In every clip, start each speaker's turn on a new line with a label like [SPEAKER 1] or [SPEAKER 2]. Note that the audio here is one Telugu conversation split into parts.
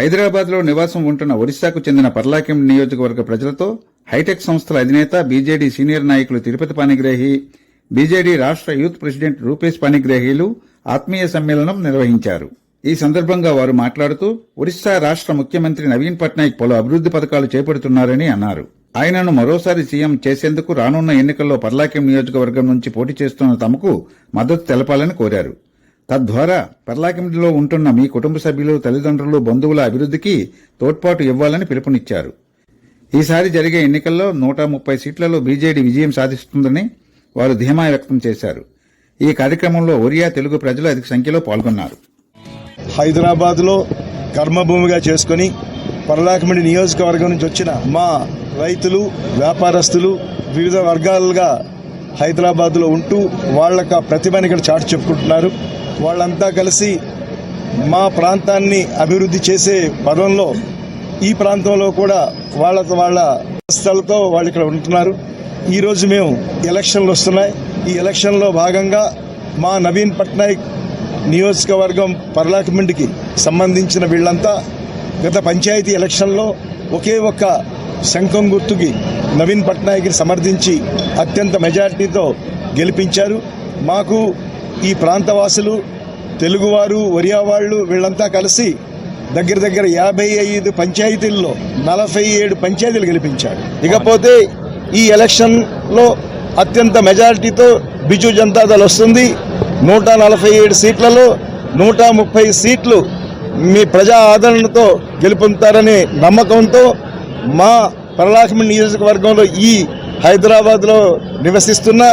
[SPEAKER 1] హైదరాబాద్లో నివాసం ఉంటున్న ఒరిస్సాకు చెందిన పర్లాకిం నియోజకవర్గ ప్రజలతో హైటెక్ సంస్థల అధినేత బీజేడీ సీనియర్ నాయకులు తిరుపతి పానిగ్రహి బీజేడీ రాష్ట్ర యూత్ ప్రెసిడెంట్ రూపేష్ పానిగ్రహీలు ఆత్మీయ సమ్మేళనం నిర్వహించారు. ఈ సందర్భంగా వారు మాట్లాడుతూ ఒరిస్సా రాష్ట్ర ముఖ్యమంత్రి నవీన్ పట్నాయక్ పలు అభివృద్ది పథకాలు చేపడుతున్నారని అన్నారు. ఆయనను మరోసారి సీఎం చేసేందుకు రానున్న ఎన్నికల్లో పర్లాకిం నియోజకవర్గం నుంచి పోటీ చేస్తున్న తమకు మద్దతు తెలపాలని కోరారు. తద్వారా పర్లాకింలో ఉంటున్న మీ కుటుంబ సభ్యులు తల్లిదండ్రులు బంధువుల అభివృద్ధికి తోడ్పాటు ఇవ్వాలని పిలుపునిచ్చారు. ఈసారి జరిగే ఎన్నికల్లో నూట ముప్పై సీట్లలో బీజేడీ విజయం సాధిస్తుందని వారు ధీమా వ్యక్తం చేశారు. ఈ కార్యక్రమంలో ఒరియా తెలుగు ప్రజలు అధిక సంఖ్యలో పాల్గొన్నారు.
[SPEAKER 2] హైదరాబాద్లో కర్మభూమిగా చేసుకుని పర్లాకమిడి నియోజకవర్గం నుంచి వచ్చిన మా రైతులు వ్యాపారస్తులు వివిధ వర్గాలుగా హైదరాబాద్లో ఉంటూ వాళ్ళ ప్రతిభని ఇక్కడ చాటు చెప్పుకుంటున్నారు. వాళ్ళంతా కలిసి మా ప్రాంతాన్ని అభివృద్ధి చేసే పదంలో ఈ ప్రాంతంలో కూడా వాళ్ళ వాళ్ళ వ్యవస్థలతో వాళ్ళు ఇక్కడ ఉంటున్నారు. ఈరోజు మేము ఎలక్షన్లు వస్తున్నాయి. ఈ ఎలక్షన్లో భాగంగా మా నవీన్ పట్నాయక్ నియోజకవర్గం పర్లాకమెంట్కి సంబంధించిన వీళ్ళంతా గత పంచాయతీ ఎలక్షన్లో ఒకే ఒక్క శంఖం గుర్తుకి నవీన్ పట్నాయక్ని సమర్థించి అత్యంత మెజారిటీతో గెలిపించారు. మాకు ఈ ప్రాంతవాసులు తెలుగువారు ఒరియా వాళ్ళు వీళ్ళంతా కలిసి దగ్గర దగ్గర యాభై ఐదు పంచాయతీల్లో నలభై ఏడు పంచాయతీలు గెలిపించారు. ఇకపోతే ఈ ఎలక్షన్లో అత్యంత మెజారిటీతో బిజు జనతాదళ్ వస్తుంది. నూట నలభై ఏడు సీట్లలో నూట ముప్పై సీట్లు మీ ప్రజా ఆదరణతో గెలుపొందుతారనే నమ్మకంతో మా పరలాఖమి నియోజకవర్గంలో ఈ హైదరాబాద్లో నివసిస్తున్న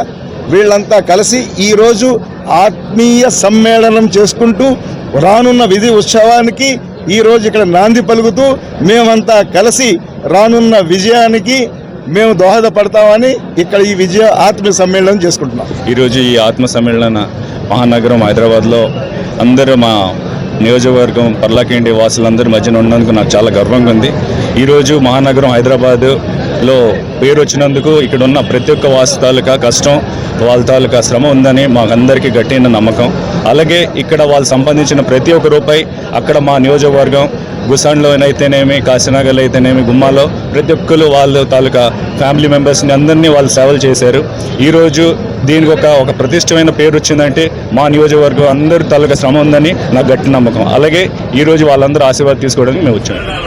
[SPEAKER 2] వీళ్ళంతా కలిసి ఈరోజు ఆత్మీయ సమ్మేళనం చేసుకుంటూ రానున్న విధి ఉత్సవానికి ఈరోజు ఇక్కడ నాంది పలుకుతూ మేమంతా కలిసి రానున్న విజయానికి మేము దోహదపడతామని ఇక్కడ ఈ విజయ ఆత్మీయ సమ్మేళనం చేసుకుంటున్నాం.
[SPEAKER 3] ఈరోజు ఈ ఆత్మ సమ్మేళన మహానగరం హైదరాబాద్లో అందరూ మా నియోజకవర్గం పర్లాకేండి వాసులందరి మధ్యన ఉన్నందుకు నాకు చాలా గర్వంగా ఉంది. ఈరోజు మహానగరం హైదరాబాదు లో పేరు వచ్చినందుకు ఇక్కడ ఉన్న ప్రతి ఒక్క వాసు తాలూకా కష్టం వాళ్ళ తాలూకా శ్రమ ఉందని మాకందరికీ గట్టిన నమ్మకం. అలాగే ఇక్కడ వాళ్ళు సంపాదించిన ప్రతి ఒక్క రూపాయి అక్కడ మా నియోజకవర్గం గుసాన్లో అయితేనేమి కాశీనగర్లో అయితేనేమి గుమ్మాలో ప్రతి ఒక్కరు వాళ్ళు తాలూకా ఫ్యామిలీ మెంబర్స్ని అందరినీ వాళ్ళు సేవలు చేశారు. ఈరోజు దీనికి ఒక ఒక ప్రతిష్టమైన పేరు వచ్చిందంటే మా నియోజకవర్గం అందరి తాలూకా శ్రమ ఉందని నాకు గట్టి నమ్మకం. అలాగే ఈరోజు వాళ్ళందరూ ఆశీర్వాదం తీసుకోవడానికి మేము వచ్చాము